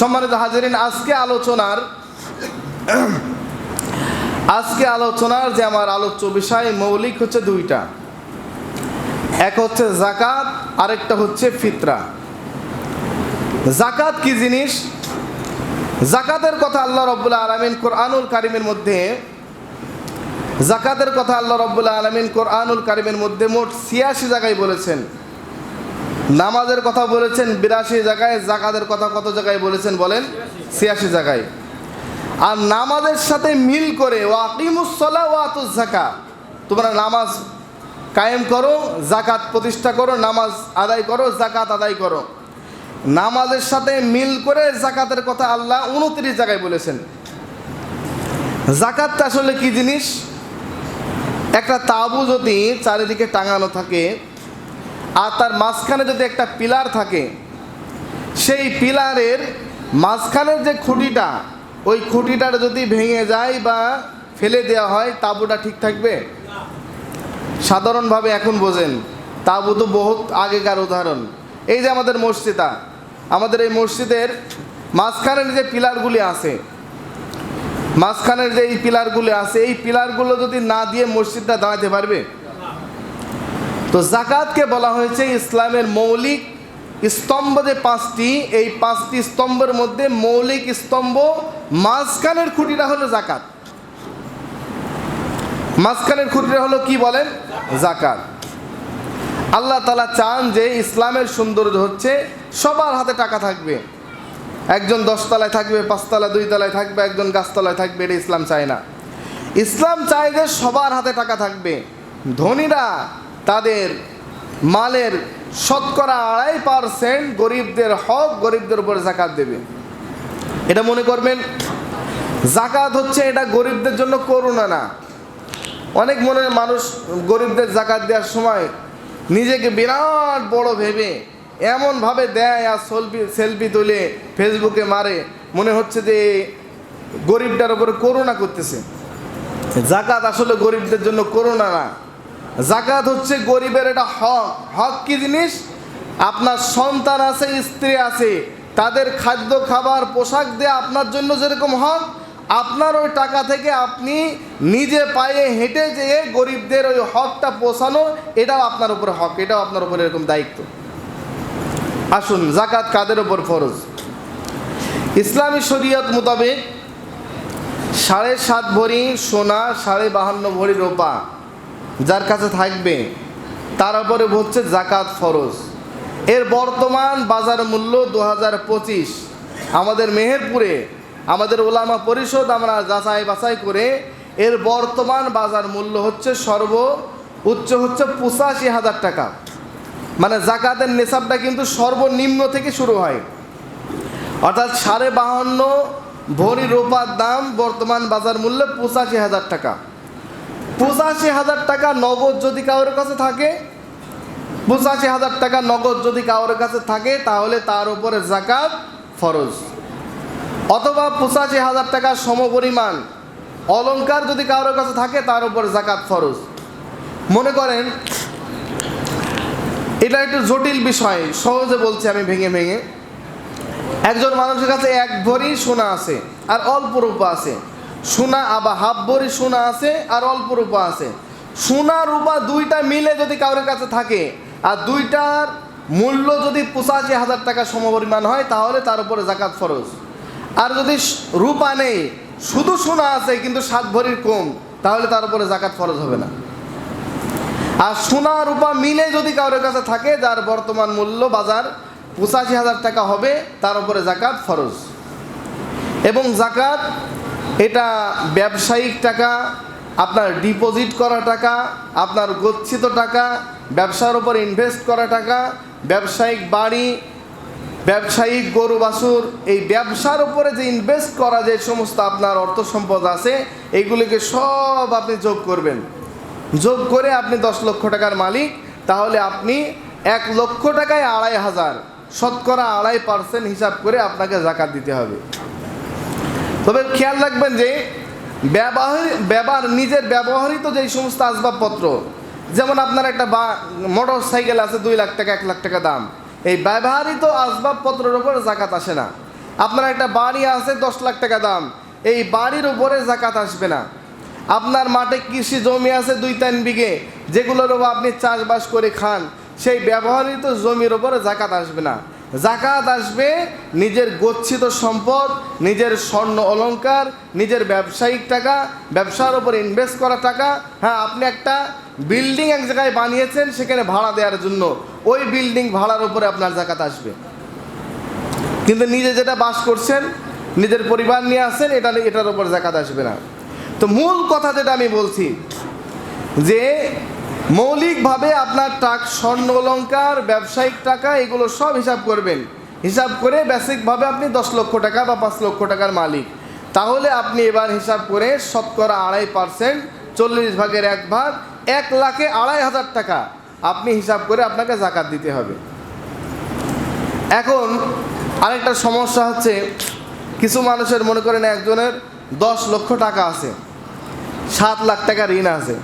সম্মানিত হাজিরিন, আজকে আলোচনার আজকে আলোচনার যে আমার আলোচ্য বিষয়, মৌলিক হচ্ছে দুইটা। এক হচ্ছে জাকাত আরেকটা হচ্ছে ফিতরা। জাকাত কি জিনিস? জাকাতের কথা আল্লাহ রব্বুল্লাহ আলমিন কোরআনুল কারিমের মধ্যে জাকাতের কথা আল্লাহ রব্বুল্লাহ আলমিন কোরআনুল কারিমের মধ্যে মোট ছিয়াশি জায়গায় বলেছেন। নামাজের কথা বলেছেন বিরাশি জায়গায়, জাকাতের কথা কত জায়গায় বলেছেন বলেন? ছিয়াশি জায়গায়। আর নামাজের সাথে মিল করে ওয়াকিমুসলা ওয়াতুজ জাকা তোমরা নামাজ কায়েম করো জাকাত প্রতিষ্ঠা করো, নামাজ আদায় করো জাকাত আদায় করো। নামাজের সাথে মিল করে জাকাতের কথা আল্লাহ উনত্রিশ জায়গায় বলেছেন। জাকাতটা আসলে কি জিনিস? একটা তাবু যদি চারিদিকে টাঙানো থাকে আর তার মাঝখানে যদি একটা পিলার থাকে, সেই পিলারের মাঝখানের যে খুঁটিটা, ওই খুঁটিটার যদি ভেঙে যায় বা ফেলে দেওয়া হয়, তাঁবুটা ঠিক থাকবে? সাধারণভাবে এখন বোঝেন, তাঁবু তো বহুত আগেকার উদাহরণ। এই যে আমাদের মসজিদা আমাদের এই মসজিদের মাঝখানের যে পিলারগুলি আছে, মাঝখানের যে এই পিলারগুলি আছে, এই পিলারগুলো যদি না দিয়ে মসজিদটা দাঁড়াতে পারবে তো জাকাতকে বলা হয়েছে ইসলামের মৌলিক স্তম্ভ যে পাঁচটি। এই পাঁচটি স্তম্ভের মধ্যে মৌলিক স্তম্ভ, মাঝখানের খুঁটিটা হলো জাকাত। মাঝখানের খুঁটিটা হলো কি বলেন? জাকাত। আল্লাহ তালা চান যে ইসলামের সৌন্দর্য হচ্ছে সবার হাতে টাকা থাকবে। একজন দশতলায় থাকবে, পাঁচতলা দুই তলায় থাকবে, একজন গাছতলায় থাকবে, এটা ইসলাম চায় না। ইসলাম চায় যে সবার হাতে টাকা থাকবে। ধনীরা তাদের মালের শতকরা আড়াই পারসেন্ট গরিবদের হক, গরিবদের উপরে জাকাত দেবে। এটা মনে করবেন? জাকাত হচ্ছে এটা গরিবদের জন্য করুণা না। অনেক মনে মানুষ গরিবদের জাকাত দেওয়ার সময় নিজেকে বিরাট বড় ভেবে এমনভাবে দেয় আর সেলফি সেলফি তুলে ফেসবুকে মারে। মনে হচ্ছে যে গরিবটার উপরে করুণা করতেছে। জাকাত আসলে গরিবদের জন্য করুণা না। জাকাত হচ্ছে গরিবের এটা হক। হক কি জিনিস? আপনার সন্তান আছে, স্ত্রী আছে, তাদের খাদ্য, খাবার, পোশাক দেয়া আপনার জন্য যেরকম হক, আপনার ওই টাকা থেকে আপনি নিজে পায়ে হেঁটে যেয়ে গরিবদের ওই হকটা পৌঁছানো এটাও আপনার উপরে হক, এটাও আপনার উপরে এরকম দায়িত্ব। আসুন, জাকাত কাদের ওপর ফরজ? ইসলামী শরীয়ত মোতাবেক সাড়ে সাত ভরি সোনা, সাড়ে বাহান্ন ভরি রোপা। যার কাছে থাকবে, তার উপরে হচ্ছে জাকাত ফরজ। এর বর্তমান বাজার মূল্য দু পঁচিশ। আমাদের মেহেরপুরে, আমাদের ওলামা পরিষদ আমরা যাচাই বাছাই করে এর বর্তমান বাজার মূল্য হচ্ছে সর্ব উচ্চ হচ্ছে পঁচাশি হাজার টাকা। মানে জাকাতের নেশাবটা কিন্তু সর্বনিম্ন থেকে শুরু হয়। অর্থাৎ সাড়ে বাহান্ন ভরি রোপার দাম বর্তমান বাজার মূল্য পঁচাশি হাজার টাকা। পঁচাশি হাজার টাকা নগদ যদি কারোর কাছে থাকে, পঁচাশি হাজার টাকা নগদ যদি কারোর কাছে থাকে, তাহলে তার উপরে জাকাত ফরজ। অথবা পঁচাশি হাজার টাকা সমপরিমাণ অলঙ্কার যদি কারোর কাছে থাকে, তার উপরে জাকাত ফরজ। মনে করেন, এটা একটু জটিল বিষয়, সহজে বলছি আমি ভেঙে ভেঙে। একজন মানুষের কাছে এক ভরি সোনা আছে, আর অল্প রূপা আছে। সোনা আবার হাফ ভরি সোনা আছে আর অল্প রূপা আছে। সোনা, রূপা দুইটা মিলে যদি কারোর কাছে থাকে, আর দুইটার মূল্য যদি পঁচাশি হাজার টাকা সমপরিমাণ হয়, তাহলে তার উপরে জাকাত ফরজ। আর যদি রূপা নেই, শুধু সোনা আছে কিন্তু সাত ভরির কম, তাহলে তার উপরে জাকাত ফরজ হবে না। আর সোনা, রূপা মিলে যদি কারোর কাছে থাকে, যার বর্তমান মূল্য বাজার পঁচাশি হাজার টাকা হবে, তার উপরে জাকাত ফরজ। এবং জাকাত এটা ব্যবসায়িক টাকা, আপনার ডিপোজিট করা টাকা, আপনার গচ্ছিত টাকা, ব্যবসার উপর ইনভেস্ট করা টাকা, ব্যবসায়িক বাড়ি, ব্যবসায়িক গরু বাছুর, এই ব্যবসার উপরে যে ইনভেস্ট করা যে সমস্ত আপনার অর্থ সম্পদ আছে এইগুলিকে সব আপনি যোগ করবেন। যোগ করে আপনি দশ লক্ষ টাকার মালিক, তাহলে আপনি এক লক্ষ টাকায় আড়াই হাজার, শতকরা আড়াই পার্সেন্ট হিসাব করে আপনাকে জাকাত দিতে হবে। তবে খেয়াল রাখবেন যে ব্যবহার ব্যবহার নিজের ব্যবহৃত যেই সমস্ত আসবাবপত্র, যেমন আপনার একটা বা মোটর সাইকেল আছে দুই লাখ টাকা, এক লাখ টাকা দাম। এই ব্যবহৃত আসবাবপত্রের উপর জাকাত আসে না। আপনার একটা বাড়ি আছে দশ লাখ টাকা দাম, এই বাড়ির উপরে জাকাত আসবে না। আপনার মাঠে কৃষি জমি আছে দুই তিন বিঘে, যেগুলোর উপর আপনি চাষবাস করে খান, সেই ব্যবহৃত জমির উপরে জাকাত আসবে না। জাকাত আসবে, নিজের গচ্ছিত সম্পদ, নিজের স্বর্ণ অলংকার, নিজের ব্যবসায়িক টাকা, ব্যবসার উপর ইনভেস্ট করা টাকা। হ্যাঁ আপনি একটা বিল্ডিং এক জায়গায় বানিয়েছেন, সেখানে ভাড়া দেওয়ার জন্য। ওই বিল্ডিং ভাড়ার উপরে আপনার জাকাত আসবে। কিন্তু নিজে যেটা বাস করছেন, নিজের পরিবার নিয়ে আসেন, এটা এটার উপর জাকাত আসবে না। তো মূল কথা যেটা আমি বলছি, যে মৌলিকভাবে আপনার টাক, স্বর্ণ অলঙ্কার ব্যবসায়িক টাকা, এগুলো সব হিসাব করবেন। হিসাব করে বেসিকভাবে আপনি দশ লক্ষ টাকা বা পাঁচ লক্ষ টাকার মালিক। তাহলে আপনি এবার হিসাব করে শতকরা আড়াই পার্সেন্ট, চল্লিশ ভাগের এক ভাগ, এক লাখে আড়াই হাজার টাকা আপনি হিসাব করে আপনাকে জাকাত দিতে হবে। এখন আরেকটা সমস্যা হচ্ছে, কিছু মানুষের মনে করেন একজনের দশ লক্ষ টাকা আছে, সাত লাখ টাকা ঋণ আছে।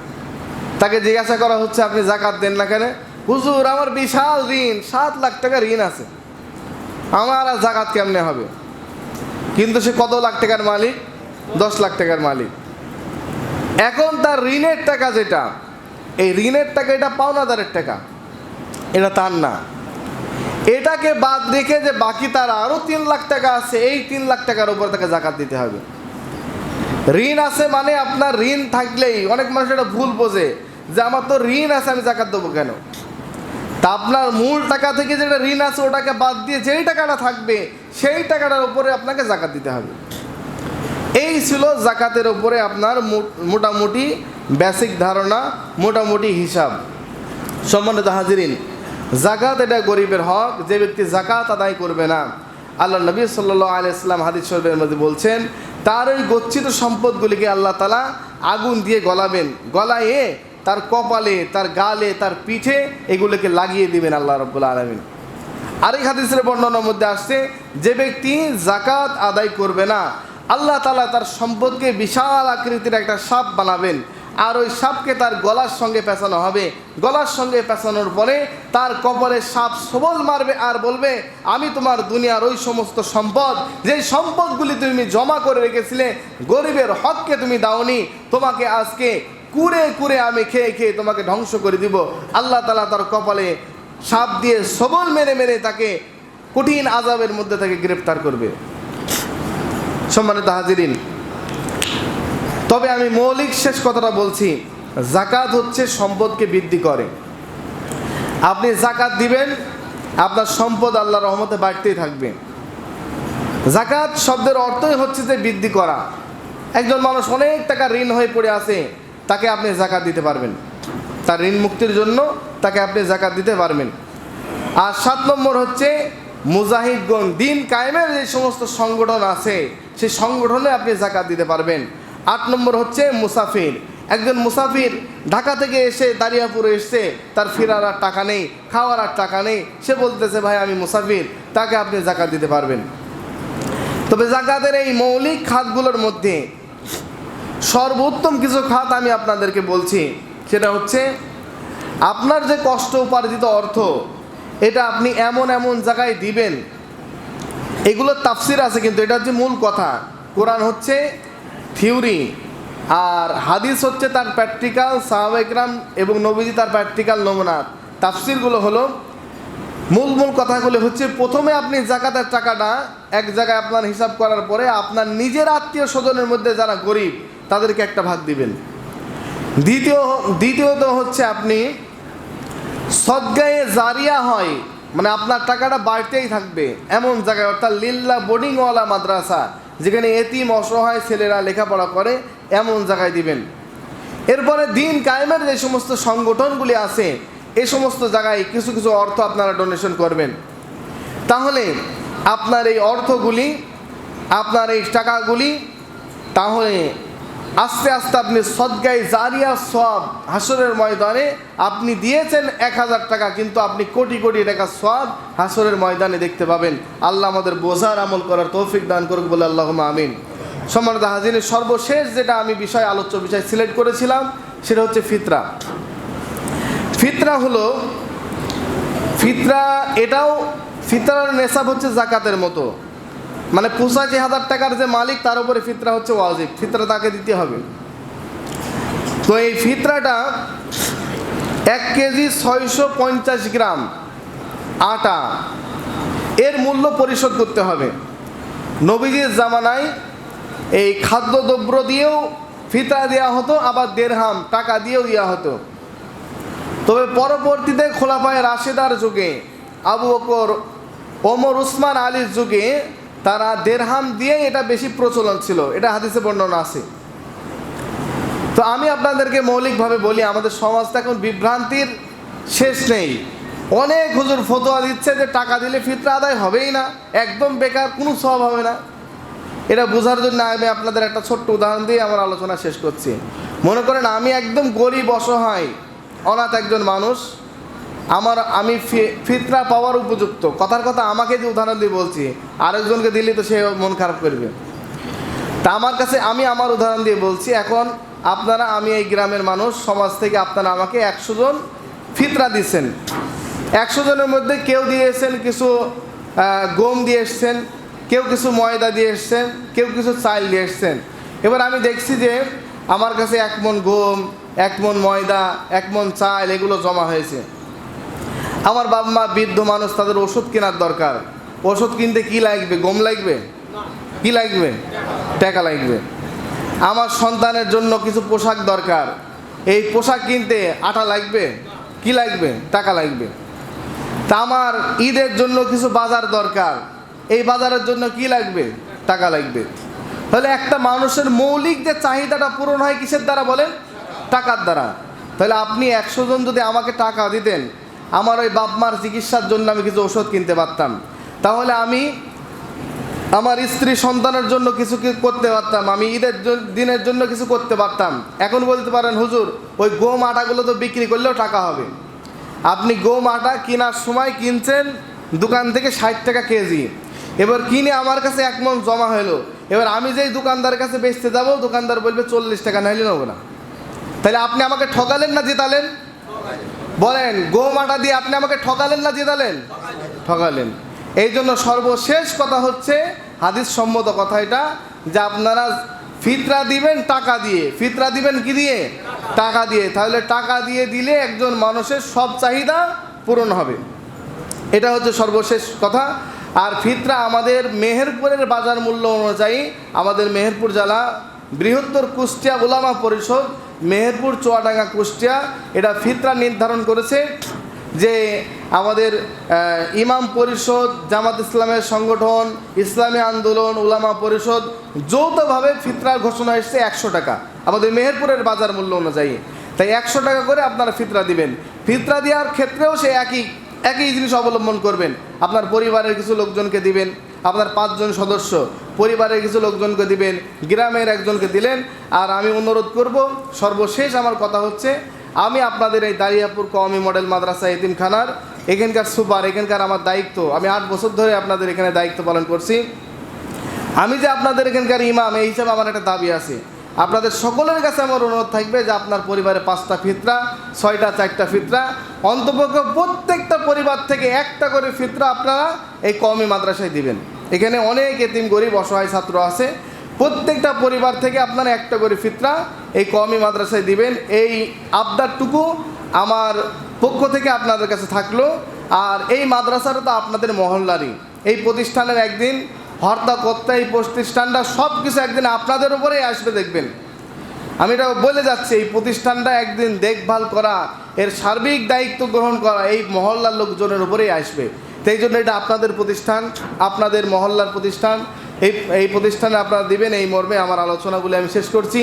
তাকে জিজ্ঞাসা করা হচ্ছে, আপনি জাকাত দেন না কেন? হুজুর, আমার বিশাল ঋণ, সাত লাখ টাকা ঋণ আছে। আমার আর জাকাত কেমনে হবে? কিন্তু সে কত লাখ টাকার মালিক? দশ লাখ টাকার মালিক। এখন তার ঋণের টাকা যেটা, এই ঋণের টাকা এটা পাওনাদারের টাকা। এটা তার না। এটাকে বাদ রেখে যে বাকি তার আরও তিন লাখ টাকা আছে, এই তিন লাখ টাকার উপর তাকে জাকাত দিতে হবে। ঋণ আছে মানে আপনার ঋণ থাকলেই, অনেক মানুষ এটা ভুল বোঝে। যে আমার তো ঋণ আছে, আমি জাকাত দেবো কেন? তা আপনার মূল টাকা থেকে যেটা ঋণ আছে, ওটাকে বাদ দিয়ে যেই টাকাটা থাকবে, সেই টাকাটার উপরে আপনাকে জাকাত দিতে হবে। এই ছিল জাকাতের উপরে আপনার মোটামুটি বেসিক ধারণা, মোটামুটি হিসাব। সম্মানিত হাজিরিন, জাকাত এটা গরিবের হক, যে ব্যক্তি জাকাত আদায় করবে না। আল্লাহ নবী সাল্লাহ আলাইসলাম হাদিস শরীফের মধ্যে বলছেন, তার ওই গচ্ছিত সম্পদগুলিকে আল্লাহ তালা আগুন দিয়ে গলাবেন। গলায়ে তার কপালে, তার গালে, তার পিঠে এগুলোকে লাগিয়ে দিবেন আল্লাহ রব্বুল আলমিন। আরেক হাদিসের বর্ণনার মধ্যে আসছে, যে ব্যক্তি জাকাত আদায় করবে না, আল্লাহ তালা তার সম্পদকে বিশাল আকৃতির একটা সাপ বানাবেন, আর ওই সাপকে তার গলার সঙ্গে পেঁচানো হবে। গলার সঙ্গে পেঁচানোর পরে তার কপালে সাপ সবল মারবে আর বলবে, আমি তোমার দুনিয়ার ওই সমস্ত সম্পদ, যেই সম্পদগুলি তুমি জমা করে রেখেছিলে, গরিবের হককে তুমি দাওনি, তোমাকে আজকে কুরে কুরে আমি খেয়ে খেয়ে তোমাকে ধ্বংস করে দিব। আল্লাহ তালা তার কপালে সাপ দিয়ে সবল মেরে মেরে তাকে কঠিন আজাবের মধ্যে তাকে গ্রেপ্তার করবে। সম্মানিত হাজিরিন, তবে আমি মৌলিক শেষ কথাটা বলছি জাকাত হচ্ছে সম্পদকে বৃদ্ধি করে। আপনি জাকাত দিবেন, আপনার সম্পদ আল্লাহ রহমতে বাড়তেই থাকবে। জাকাত শব্দের অর্থই হচ্ছে যে বৃদ্ধি করা। একজন মানুষ অনেক টাকা ঋণ হয়ে পড়ে আছে তাকে আপনি জাকাত দিতে পারবেন। তার ঋণ মুক্তির জন্য তাকে আপনি জাকাত দিতে পারবেন। আর সাত নম্বর হচ্ছে, মুজাহিদগণ দিন কায়েমের যে সমস্ত সংগঠন আছে, সেই সংগঠনে আপনি জাকাত দিতে পারবেন। আট নম্বর হচ্ছে, মুসাফির। একজন মুসাফির ঢাকা থেকে এসে দারিয়াপুরে এসছে, তার ফেরার আর টাকা নেই, খাওয়ার আর টাকা নেই। সে বলতেছে, ভাই, আমি মুসাফির, তাকে আপনি জাকাত দিতে পারবেন। তবে জাকাতের এই মৌলিক খাতগুলোর মধ্যে সর্বোত্তম কিছু খাত আমি আপনাদেরকে বলছি, সেটা হচ্ছে আপনার যে কষ্ট উপার্জিত অর্থ, এটা আপনি এমন এমন জায়গায় দিবেন, এগুলোর তাফসির আছে কিন্তু এটা হচ্ছে মূল কথা, কোরআন হচ্ছে থিওরি, আর হাদিস হচ্ছে তার প্র্যাকটিক্যাল সাহাবাইকরাম এবং নবীজি তার প্র্যাকটিক্যাল নমুনা। তাফসিরগুলো হলো, মূল মূল কথাগুলো হচ্ছে, প্রথমে আপনি জাকাতের টাকাটা এক জায়গায় আপনার হিসাব করার পরে আপনার নিজের আত্মীয় স্বজনের মধ্যে যারা গরিব তাদেরকে একটা ভাগ দিবেন। দ্বিতীয়, দ্বিতীয়ত হচ্ছে আপনি সদ্গায়ে জারিয়া হয় মানে আপনার টাকাটা বাড়তেই থাকবে, এমন জায়গায়, অর্থাৎ লিল্লা বোর্ডিংওয়ালা মাদ্রাসা, যেখানে এতিম, অসহায় ছেলেরা লেখাপড়া করে, এমন জায়গায় দিবেন। এরপরে দিন কায়েমের যে সমস্ত সংগঠনগুলি আছে, এ সমস্ত জায়গায় কিছু কিছু অর্থ আপনারা ডোনেশন করবেন। তাহলে আপনার এই অর্থগুলি, আপনার এই টাকাগুলি, তাহলে আস্তে আস্তে আপনি সদ্গায় জারিয়া সব হাসরের ময়দানে আপনি দিয়েছেন এক হাজার টাকা, কিন্তু আপনি কোটি কোটি টাকা সব হাসরের ময়দানে দেখতে পাবেন। আল্লাহ আমাদের বোঝার আমল করার তৌফিক দান করুক বলে আল্লাহ আমিন। সম্মানিত হাজিনের সর্বশেষ যেটা আমি বিষয়, আলোচ্য বিষয় সিলেক্ট করেছিলাম, সেটা হচ্ছে ফিতরা। ফিতরা হলো, ফিতরা এটাও, ফিতরার নেশাব হচ্ছে জাকাতের মতো। মানে পঁচাশি হাজার টাকার যে মালিক, তার উপরে ফিতরা হচ্ছে ওয়াজিব। ফিতরা তাকে দিতে হবে। তো এই ফিতরাটা এক কেজি ছয়শো পঞ্চাশ গ্রাম আটা, এর মূল্য পরিশোধ করতে হবে। নবীজির জামানায় এই খাদ্যদ্রব্য দিয়েও ফিতরা দেওয়া হতো, আবার দেড়হাম টাকা দিয়েও দেওয়া হতো। তবে পরবর্তীতে খোলাফায় রাশেদার যুগে, আবু বকর, ওমর, উসমান আলীর যুগে তারা দেড়হাম দিয়ে এটা বেশি প্রচলন ছিল। এটা হাদিসে বর্ণনা আছে। তো আমি আপনাদেরকে মৌলিকভাবে বলি, আমাদের সমাজটা এখন বিভ্রান্তির শেষ নেই। অনেক হুজুর ফতোয়া দিচ্ছে যে টাকা দিলে ফিতরা আদায় হবেই না, একদম বেকার, কোনো সব হবে না। এটা বোঝার জন্য আমি আপনাদের একটা ছোট্ট উদাহরণ দিয়ে আমার আলোচনা শেষ করছি। মনে করেন, আমি একদম গরিব, অসহায়, অনাথ একজন মানুষ আমার, আমি ফিতরা পাওয়ার উপযুক্ত। কথার কথা আমাকে যে উদাহরণ দিয়ে বলছি, আরেকজনকে দিলে তো সে মন খারাপ করবে। তা আমার কাছে আমি আমার উদাহরণ দিয়ে বলছি, এখন আপনারা, আমি এই গ্রামের মানুষ, সমাজ থেকে আপনারা আমাকে একশো জন ফিতরা দিচ্ছেন একশো জনের মধ্যে কেউ দিয়ে এসছেন কিছু গম দিয়ে এসছেন, কেউ কিছু ময়দা দিয়ে এসছেন, কেউ কিছু চাল দিয়ে এসছেন। এবার আমি দেখছি যে আমার কাছে এক মন গম, এক মন ময়দা, এক মন চাল, এগুলো জমা হয়েছে। আমার বাবা মা বৃদ্ধ মানুষ, তাদের ওষুধ কেনার দরকার। ওষুধ কিনতে কি লাগবে? গম লাগবে? কি লাগবে? টাকা লাগবে। আমার সন্তানের জন্য কিছু পোশাক দরকার। এই পোশাক কিনতে আটা লাগবে? কি লাগবে? টাকা লাগবে। তা আমার ঈদের জন্য কিছু বাজার দরকার। এই বাজারের জন্য কি লাগবে? টাকা লাগবে। তাহলে একটা মানুষের মৌলিক যে চাহিদাটা পূরণ হয় কিসের দ্বারা বলেন? টাকার দ্বারা। তাহলে আপনি একশো জন যদি আমাকে টাকা দিতেন আমার ওই বাপ মার চিকিৎসার জন্য আমি কিছু ওষুধ কিনতে পারতাম। তাহলে আমি আমার স্ত্রী সন্তানের জন্য কিছু করতে পারতাম, আমি ঈদের দিনের জন্য কিছু করতে পারতাম। এখন বলতে পারেন, হুজুর, ওই গম আটাগুলো তো বিক্রি করলেও টাকা হবে। আপনি গম আটা কেনার সময় কিনছেন দোকান থেকে ষাট টাকা কেজি। এবার কিনে আমার কাছে এক মন জমা হলো। এবার আমি যেই দোকানদার কাছে বেচতে যাব, দোকানদার বলবে চল্লিশ টাকা, নাইলে নেব না। তাহলে আপনি আমাকে ঠকালেন না জেতালেন? বলেন গম আটা দিয়ে আপনি আমাকে ঠকালেন না জেতালেন? ঠকালেন। এই জন্য সর্বশেষ কথা হচ্ছে, হাদিস সম্মত কথা এটা, যে আপনারা ফিতরা দিবেন টাকা দিয়ে। ফিতরা দিবেন কি দিয়ে? টাকা দিয়ে। তাহলে টাকা দিয়ে দিলে একজন মানুষের সব চাহিদা পূরণ হবে। এটা হচ্ছে সর্বশেষ কথা। আর ফিতরা আমাদের মেহেরপুরের বাজার মূল্য অনুযায়ী, আমাদের মেহেরপুর জেলা বৃহত্তর কুষ্টিয়া উলামা পরিষদ মেহেরপুর, চুয়াডাঙ্গা, কুষ্টিয়া, এটা ফিতরা নির্ধারণ করেছে যে আমাদের ইমাম পরিষদ, জামাত ইসলামের সংগঠন, ইসলামী আন্দোলন, উলামা পরিষদ যৌথভাবে ফিতরার ঘোষণা এসেছে একশো টাকা। আমাদের মেহেরপুরের বাজার মূল্য অনুযায়ী। তাই একশো টাকা করে আপনারা ফিতরা দিবেন। ফিতরা দেওয়ার ক্ষেত্রেও সে একই একই জিনিস অবলম্বন করবেন। আপনার পরিবারের কিছু লোকজনকে দিবেন। আপনার পাঁচজন সদস্য, পরিবারের কিছু লোকজনকে দিবেন, গ্রামের একজনকে দিলেন, আর আমি অনুরোধ করব, সর্বশেষ আমার কথা হচ্ছে, আমি আপনাদের এই দারিয়াপুর কওমি মডেল মাদ্রাসা এতিমখানার এখানকার সুপার, এখানকার আমার দায়িত্ব, আমি আট বছর ধরে আপনাদের এখানে দায়িত্ব পালন করছি। আমি যে আপনাদের এখানকার ইমাম, এই হিসাবে আমার একটা দাবি আছে। আপনাদের সকলের কাছে আমার অনুরোধ থাকবে যে আপনার পরিবারে পাঁচটা ফিতরা, ছয়টা, চারটা ফিতরা, অন্তপক্ষে প্রত্যেকটা পরিবার থেকে একটা করে ফিতরা আপনারা এই কমই মাদ্রাসায় দিবেন। এখানে অনেক এতিম গরিব অসহায় ছাত্র আছে। প্রত্যেকটা পরিবার থেকে আপনারা একটা করে ফিতরা এই কমই মাদ্রাসায় দিবেন। এই আবদারটুকু আমার পক্ষ থেকে আপনাদের কাছে থাকল। আর এই মাদ্রাসাটা তো আপনাদের মহল্লারই। এই প্রতিষ্ঠানের একদিন হর্তা কর্তা এই প্রতিষ্ঠানটা সব কিছু একদিন আপনাদের উপরেই আসবে দেখবেন। আমি এটা বলে যাচ্ছি, এই প্রতিষ্ঠানটা একদিন দেখভাল করা, এর সার্বিক দায়িত্ব গ্রহণ করা, এই মহল্লার লোকজনের উপরেই আসবে। সেই জন্য এটা আপনাদের প্রতিষ্ঠান, আপনাদের মহল্লার প্রতিষ্ঠান। এই এই প্রতিষ্ঠানে আপনারা দিবেন, এই মর্মে আমার আলোচনাগুলি আমি শেষ করছি।